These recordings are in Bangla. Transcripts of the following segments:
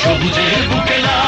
সবুজের বুকে লাল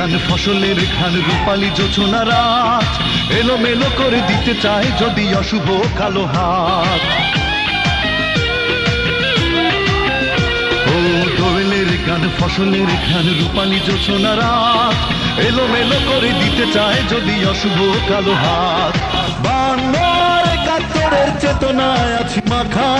গান ফসলের খান রূপালি জোছনা রাত। এলোমেলো করে দিতে চায় যদি অশুভ কালো হাত। গান, ফসলের খান রূপালি জোছনা রাত। এলো মেলো করে দিতে চায় যদি অশুভ কালো হাত। বাংলার কাতরের চেতনায় আছি মাখা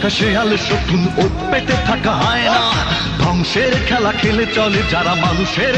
থাকা শেয়াল শকুন ওত পেতে থাকা হয় না। ধ্বংসের খেলা খেলে চলে যারা মানুষের